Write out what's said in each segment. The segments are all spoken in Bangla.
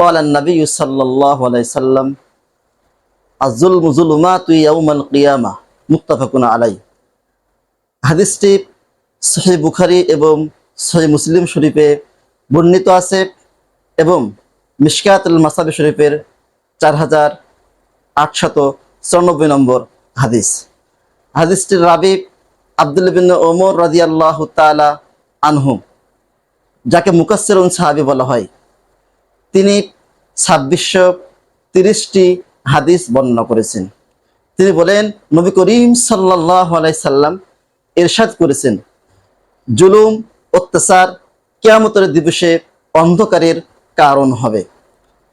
قال النبي صلى الله عليه وسلم الظلم ظلمات يوم القيامة متفق عليه হাদিসটি সহি বুখারি এবং সহি মুসলিম শরীফে বর্ণিত আছে এবং মিশকাতুল মাসাবি শরীফের চার হাজার আটশত চুরানব্বই নম্বর হাদিস হাদিসটির রাবি আব্দুল বিন ওমর রাজিয়াল্লাহ তালা আনহু যাকে মুকাসের সাহাবি বলা হয় তিনি ছাব্বিশশো তিরিশটি হাদিস বর্ণনা করেছেন। তিনি বলেন, নবী করিম সাল্লাহ সাল্লাম এরশাদ করেছেন, জুলুম, অত্যাচার, কেয়ামতের দিবসে অন্ধকারের কারণ হবে।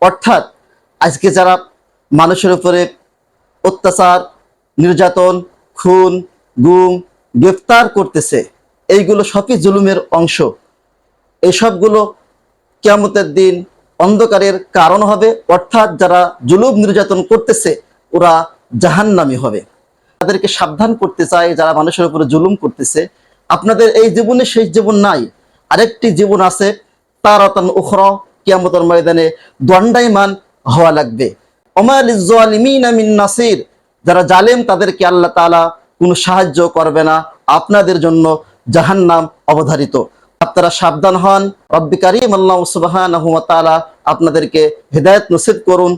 অর্থাৎ আজকে যারা মানুষের উপরে অত্যাচার, নির্যাতন, খুন, গুম, গ্রেফতার করতেছে, এইগুলো সবই জুলুমের অংশ। এসবগুলো কেয়ামতের দিন অন্ধকারের কারণ হবে, অর্থাৎ যারা জুলুম নির্যাতন করতেছে, ওরা জাহান্নামি হবে। তাদেরকে সাবধান করতে চায় যারা মানুষের উপরে জুলুম করতেছে। আপনাদের এই জীবনে শেষ জীবন নাই। আরেকটি জীবন আছে, তারাতান উখর, কিয়ামতের ময়দানে দণ্ডায়মান হওয়া লাগবে। নাসির, যারা জালেম, তাদেরকে আল্লাহ তালা কোনো সাহায্য করবে না। আপনাদের জন্য জাহান্নাম অবধারিত। আপনারা সাবধান হন। রব্বিকারিম আল্লাহ সুবহানাহু ওয়া আপনাদেরকে হৃদায়ত নসিব করুন।